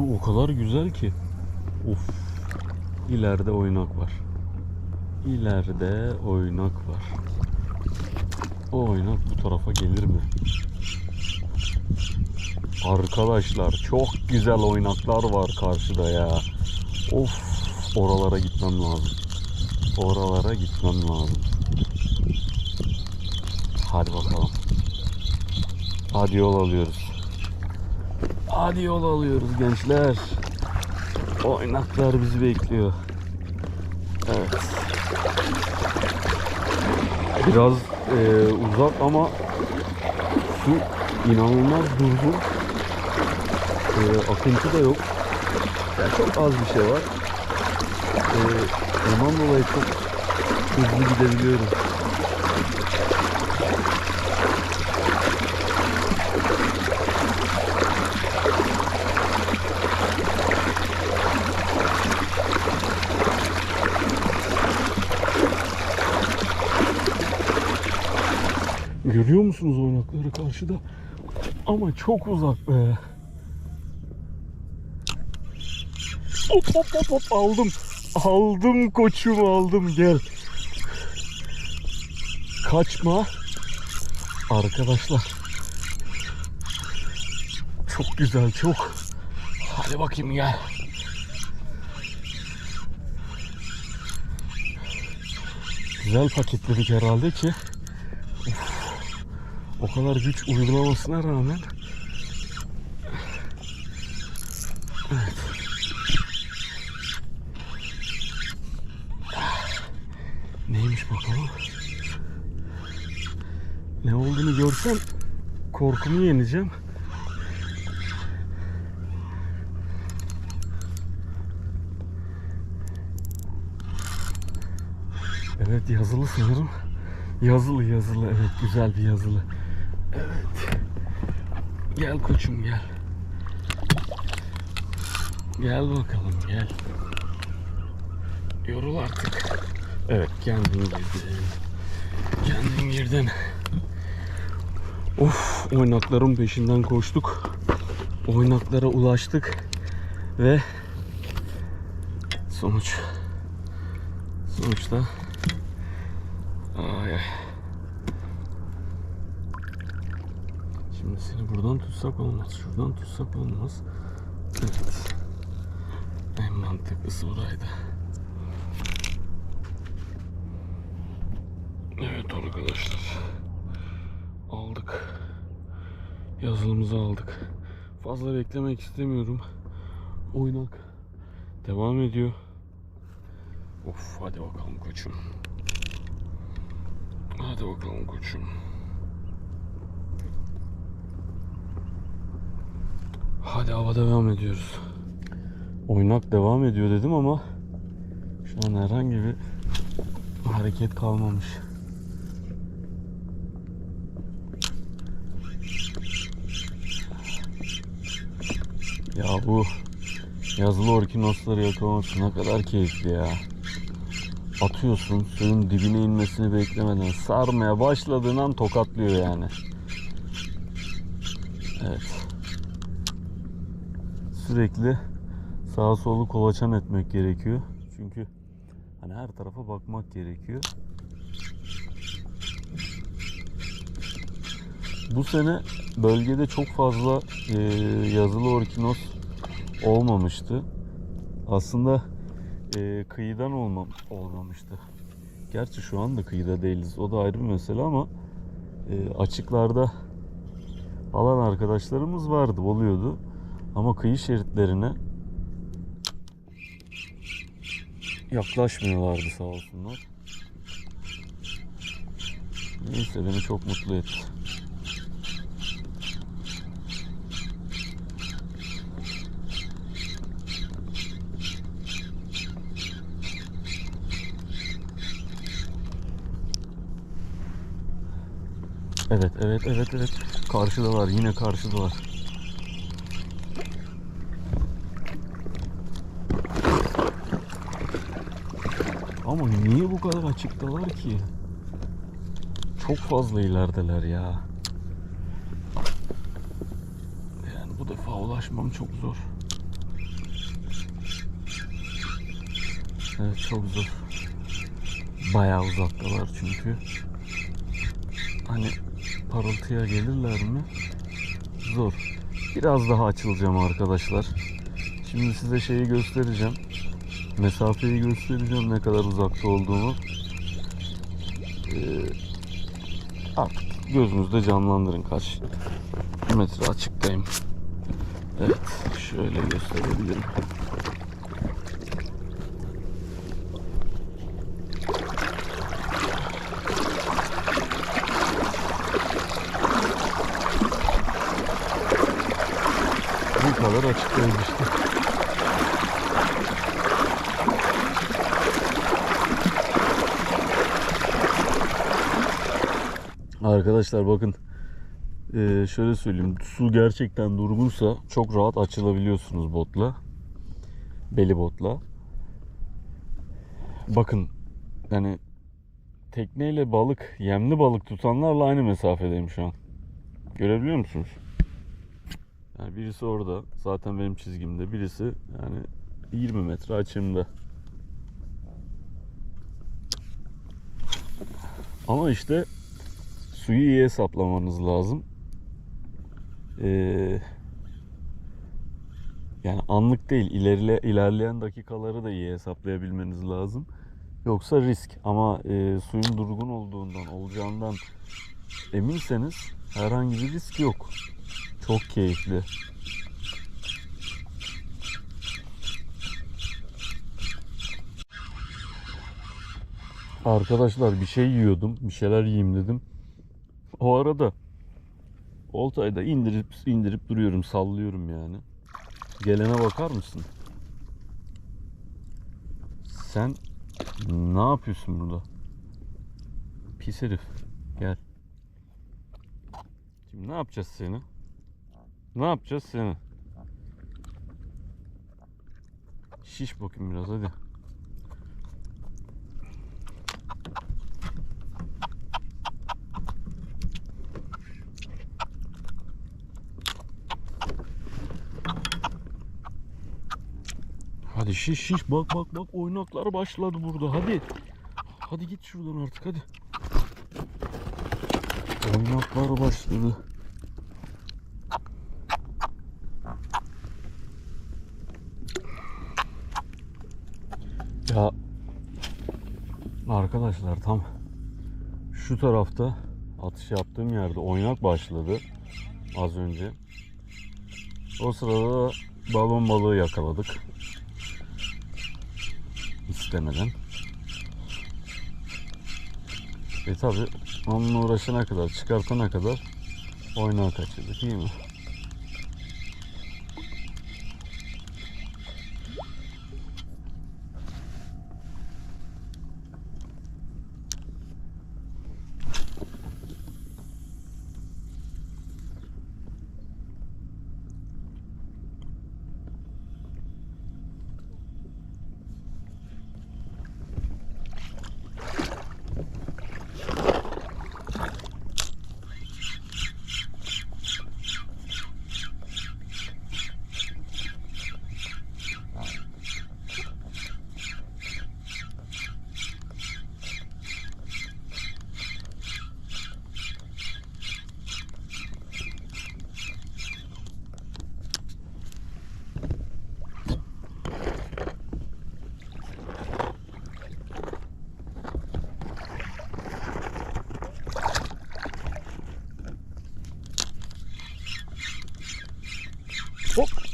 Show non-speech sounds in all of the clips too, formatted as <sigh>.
o kadar güzel ki. Of. İleride oynak var. İleride oynak var. O oynak bu tarafa gelir mi? Arkadaşlar çok güzel oynaklar var karşıda ya. Of oralara gitmem lazım. Oralara gitmem lazım. Hadi bakalım. Hadi yol alıyoruz. Hadi yol alıyoruz gençler. Oynaklar bizi bekliyor. Evet. Biraz e, uzak ama su inanılmaz durgun. E, akıntı da yok. Yani çok az bir şey var. E, ondan dolayı çok hızlı gidebiliyorum. Görüyor musunuz oynakları karşıda? Ama çok uzak be. Hop hop hop hop aldım. Aldım koçum aldım gel. Kaçma. Arkadaşlar. Çok güzel çok. Hadi bakayım gel. Güzel paketledik herhalde ki o kadar güç uygulamasına rağmen Evet. Neymiş bakalım? Ne olduğunu görsem korkumu yeneceğim. Evet yazılı sanırım. Yazılı yazılı evet güzel bir yazılı. Evet. Gel koçum gel. Gel bakalım gel. Yorul artık. Evet kendin girdin. Kendin girdin. Of oynakların peşinden koştuk. Oynaklara ulaştık. Ve sonuç sonuçta ay ay. Şimdi seni buradan tutsak olmaz. Şuradan tutsak olmaz. Evet. En mantıklısı buraydı. Evet arkadaşlar. Aldık. Yazılımızı aldık. Fazla beklemek istemiyorum. Oynak devam ediyor. Of hadi bakalım koçum. Hadi bakalım koçum. Hadi hava devam ediyoruz. Oynak devam ediyor dedim ama şu an herhangi bir hareket kalmamış. Ya bu yazılı orkinosları yakalaması ne kadar keyifli ya. Atıyorsun suyun dibine inmesini beklemeden sarmaya başladığın an tokatlıyor yani. Evet sürekli sağa solu kolaçan etmek gerekiyor. Çünkü hani her tarafa bakmak gerekiyor. Bu sene bölgede çok fazla e, yazılı orkinos olmamıştı. Aslında e, kıyıdan olmam, olmamıştı. Gerçi şu anda kıyıda değiliz. O da ayrı bir mesele ama e, açıklarda alan arkadaşlarımız vardı, oluyordu. Ama kıyı şeritlerine yaklaşmıyorlardı sağ olsunlar. Neyse beni çok mutlu etti. Evet, evet, evet, evet. Karşıdalar, yine karşıdalar. Ama niye bu kadar açıktalar ki? Çok fazla ilerideler ya. Yani bu defa ulaşmam çok zor. Evet çok zor. Bayağı uzaktalar çünkü. Hani parıltıya gelirler mi? Zor. Biraz daha açılacağım arkadaşlar. Şimdi size şeyi göstereceğim. Mesafeyi göstereceğim ne kadar uzakta olduğumu. Ee, artık gözünüzde canlandırın kaç metre açıktayım. Evet şöyle gösterebilirim. Bu kadar açıktayım işte. Arkadaşlar bakın ee, şöyle söyleyeyim. Su gerçekten durgunsa çok rahat açılabiliyorsunuz botla beli botla. Bakın yani tekneyle balık yemli balık tutanlarla aynı mesafedeyim şu an. Görebiliyor musunuz? Yani birisi orada zaten benim çizgimde. Birisi yani 20 metre açımda. Ama işte suyu iyi hesaplamanız lazım. Ee, yani anlık değil, ilerle, ilerleyen dakikaları da iyi hesaplayabilmeniz lazım. Yoksa risk. Ama e, suyun durgun olduğundan, olacağından eminseniz herhangi bir risk yok. Çok keyifli. Arkadaşlar bir şey yiyordum. Bir şeyler yiyeyim dedim. O arada oltayı indirip indirip duruyorum. Sallıyorum yani. Gelene bakar mısın? Sen ne yapıyorsun burada? Pis herif. Gel. Şimdi ne yapacağız seni? Ne yapacağız seni? Şiş bakayım biraz hadi. Hadi şiş şiş bak bak bak oynaklar başladı burada hadi. Hadi git şuradan artık hadi. Oynaklar başladı. Ya arkadaşlar tam şu tarafta atış yaptığım yerde oynak başladı az önce. O sırada da balon balığı yakaladık istemeden. E tabi onunla uğraşana kadar, çıkartana kadar oynağı kaçırdık değil mi?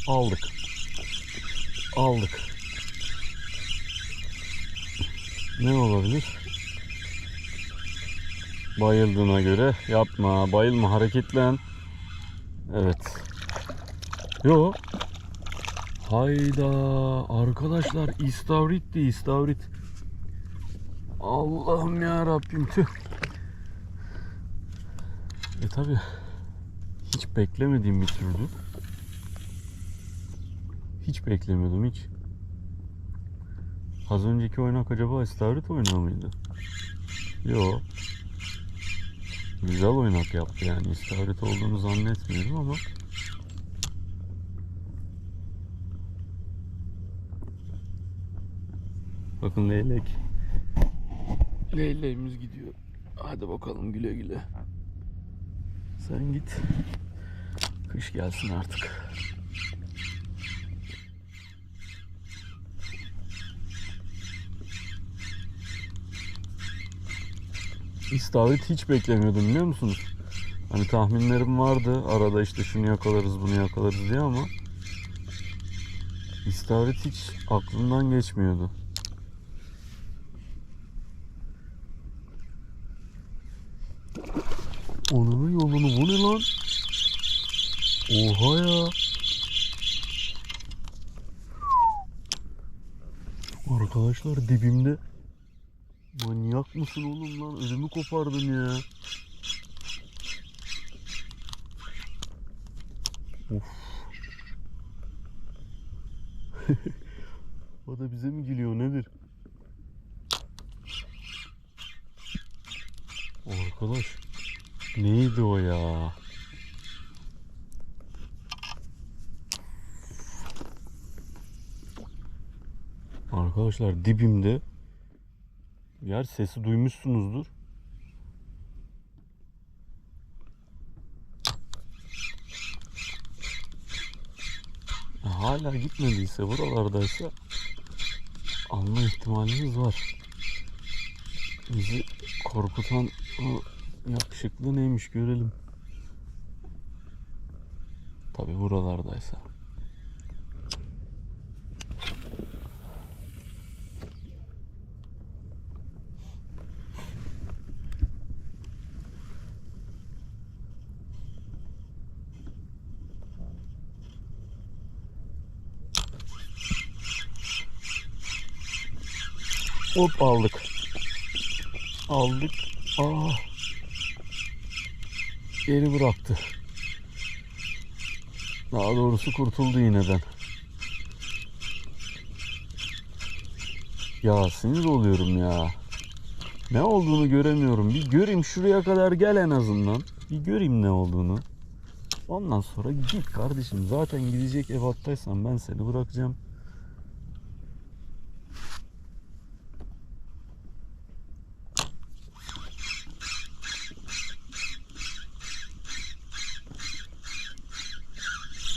Aldık. Aldık. Ne olabilir? Bayıldığına göre yapma, bayılma, hareketlen. Evet. Yo. Hayda arkadaşlar istavritti istavrit. Allah'ım ya Rabbim tüh. E tabi hiç beklemediğim bir türdü. Hiç beklemiyordum hiç. Az önceki oynak acaba istavrit oynağı mıydı? Yo. Güzel oynak yaptı yani istavrit olduğunu zannetmiyorum ama Bakın leylek. Leyleğimiz gidiyor. Hadi bakalım güle güle. Sen git. Kış gelsin artık. İstavrit hiç beklemiyordum biliyor musunuz? Hani tahminlerim vardı. Arada işte şunu yakalarız bunu yakalarız diye ama İstavrit hiç aklımdan geçmiyordu. Onun yolunu bu ne lan? Oha ya. Arkadaşlar dibimde Manyak mısın oğlum lan? Ödümü kopardın ya. Of. <laughs> o da bize mi geliyor nedir? Arkadaş neydi o ya? Arkadaşlar dibimde Yer sesi duymuşsunuzdur. Hala gitmediyse buralardaysa alma ihtimalimiz var. Bizi korkutan o yakışıklı neymiş görelim. Tabi buralardaysa. Hop aldık. Aldık. Aa. Geri bıraktı. Daha doğrusu kurtuldu iğneden. Ya sinir oluyorum ya. Ne olduğunu göremiyorum. Bir göreyim şuraya kadar gel en azından. Bir göreyim ne olduğunu. Ondan sonra git kardeşim. Zaten gidecek ev hattaysan ben seni bırakacağım.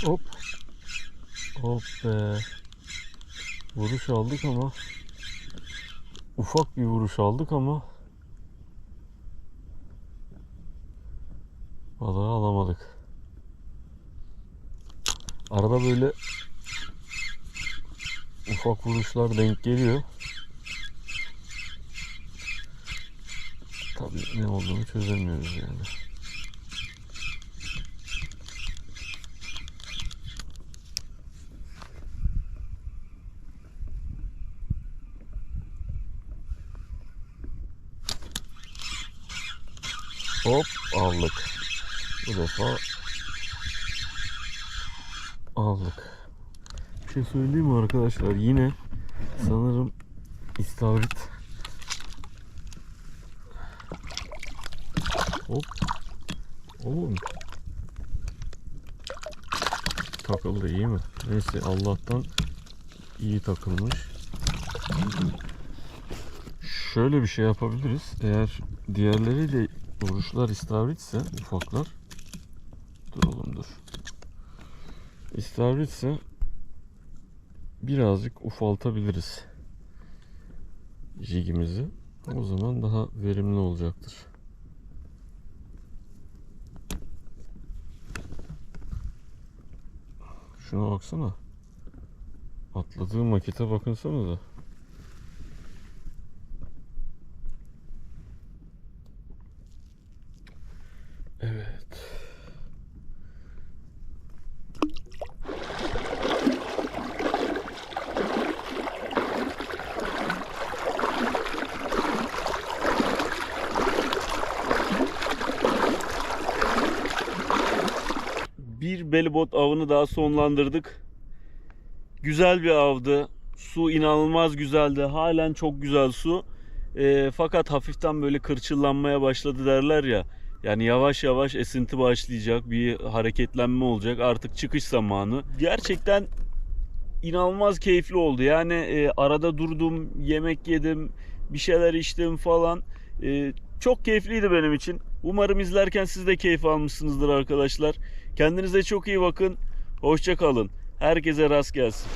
Hop. Hop be. Vuruş aldık ama ufak bir vuruş aldık ama balığı alamadık. Arada böyle ufak vuruşlar denk geliyor. Tabii ne olduğunu çözemiyoruz yani. Hop aldık. Bu defa aldık. Bir şey söyleyeyim mi arkadaşlar? Yine sanırım istavrit. Hop. Oğlum. Takıldı iyi mi? Neyse Allah'tan iyi takılmış. Şöyle bir şey yapabiliriz. Eğer diğerleriyle vuruşlar istavritse ufaklar dur oğlum dur. İstavritse birazcık ufaltabiliriz jigimizi. O zaman daha verimli olacaktır. Şuna baksana. Atladığı makete bakınsanıza. Evet. Bir belibot avını daha sonlandırdık. Güzel bir avdı. Su inanılmaz güzeldi. Halen çok güzel su. Ee, fakat hafiften böyle kırçıllanmaya başladı derler ya. Yani yavaş yavaş esinti başlayacak, bir hareketlenme olacak. Artık çıkış zamanı. Gerçekten inanılmaz keyifli oldu. Yani e, arada durdum, yemek yedim, bir şeyler içtim falan. E, çok keyifliydi benim için. Umarım izlerken siz de keyif almışsınızdır arkadaşlar. Kendinize çok iyi bakın. Hoşça kalın. Herkese rast gelsin.